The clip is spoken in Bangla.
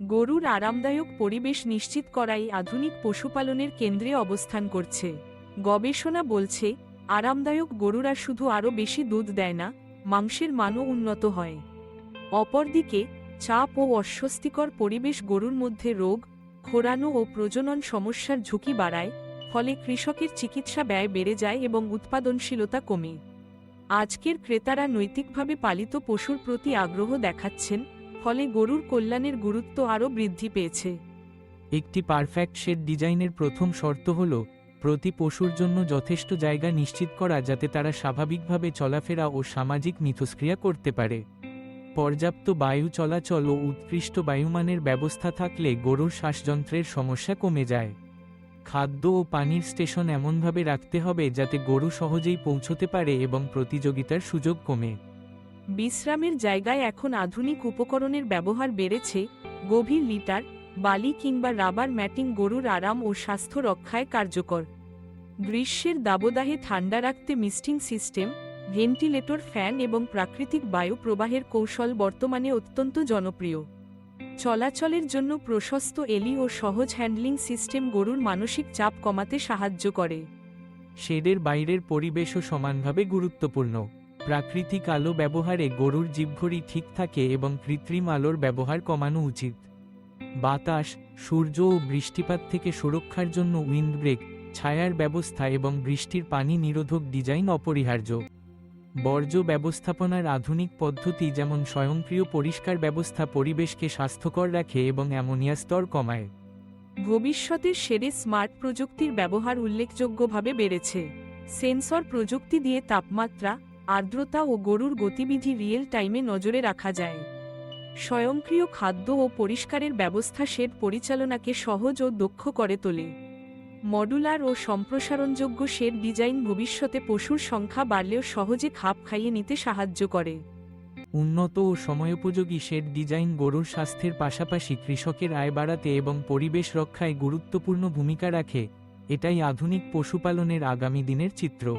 গরুর আরামদায়ক পরিবেশ নিশ্চিত করাই আধুনিক পশুপালনের কেন্দ্রে অবস্থান করছে। গবেষণা বলছে, আরামদায়ক গরুরা শুধু আরও বেশি দুধ দেয় না, মাংসের মানও উন্নত হয়। অপরদিকে, চাপ ও অস্বস্তিকর পরিবেশ গরুর মধ্যে রোগ, খোরানো ও প্রজনন সমস্যার ঝুঁকি বাড়ায়, ফলে কৃষকের চিকিৎসা ব্যয় বেড়ে যায় এবং উৎপাদনশীলতা কমে। আজকের ক্রেতারা নৈতিকভাবে পালিত পশুর প্রতি আগ্রহ দেখাচ্ছেন ফলে গরুর কল্যাণের গুরুত্ব আরও বৃদ্ধি পেয়েছে। একটি পারফেক্ট শেড ডিজাইনের প্রথম শর্ত হল, প্রতি পশুর জন্য যথেষ্ট জায়গা নিশ্চিত করা যাতে তারা স্বাভাবিকভাবে চলাফেরা ও সামাজিক মিথস্ক্রিয়া করতে পারে। পর্যাপ্ত বায়ু চলাচল ও উৎকৃষ্ট বায়ুমানের ব্যবস্থা থাকলে গরুর শ্বাসযন্ত্রের সমস্যা কমে যায়। খাদ্য ও পানির স্টেশন এমনভাবে রাখতে হবে যাতে গরু সহজেই পৌঁছতে পারে এবং প্রতিযোগিতার সুযোগ কমে। বিশ্রামের জায়গায় এখন আধুনিক উপকরণের ব্যবহার বেড়েছে, গভীর লিটার, বালি কিংবা রাবার ম্যাটিং গরুর আরাম ও স্বাস্থ্য রক্ষায় কার্যকর। গ্রীষ্মের দাবদাহে ঠান্ডা রাখতে মিস্টিং সিস্টেম, ভেন্টিলেটর ফ্যান এবং প্রাকৃতিক বায়ু প্রবাহের কৌশল বর্তমানে অত্যন্ত জনপ্রিয়। চলাচলের জন্য প্রশস্ত এলি ও সহজ হ্যান্ডলিং সিস্টেম গরুর মানসিক চাপ কমাতে সাহায্য করে। শেডের বাইরের পরিবেশও সমানভাবে গুরুত্বপূর্ণ। প্রাকৃতিক আলো ব্যবহারে গরুর জীবঘড়ি ঠিক থাকে এবং কৃত্রিম আলোর ব্যবহার কমানো উচিত। বাতাস, সূর্য ও বৃষ্টিপাত থেকে সুরক্ষার জন্য উইন্ডব্রেক, ছায়ার ব্যবস্থা এবং বৃষ্টির পানি নিরোধক ডিজাইন অপরিহার্য। বর্জ্য ব্যবস্থাপনার আধুনিক পদ্ধতি যেমন স্বয়ংক্রিয় পরিষ্কার ব্যবস্থা পরিবেশকে স্বাস্থ্যকর রাখে এবং অ্যামোনিয়া স্তর কমায়। ভবিষ্যতের সেরে স্মার্ট প্রযুক্তির ব্যবহার উল্লেখযোগ্যভাবে বেড়েছে। সেন্সর প্রযুক্তি দিয়ে তাপমাত্রা আর্দ্রতা ও গরুর গতিবিধি রিয়েল টাইমে নজরে রাখা যায়। স্বয়ংক্রিয় খাদ্য ও পরিষ্কারের ব্যবস্থা শেড পরিচালনাকে সহজ ও দক্ষ করে তোলে। মডুলার ও সম্প্রসারণযোগ্য শেড ডিজাইন ভবিষ্যতে পশুর সংখ্যা বাড়লেও সহজে খাপ খাইয়ে নিতে সাহায্য করে। উন্নত ও সময়োপযোগী শেড ডিজাইন গরুর স্বাস্থ্যের পাশাপাশি কৃষকের আয় বাড়াতে এবং পরিবেশ রক্ষায় গুরুত্বপূর্ণ ভূমিকা রাখে, এটাই আধুনিক পশুপালনের আগামী দিনের চিত্র।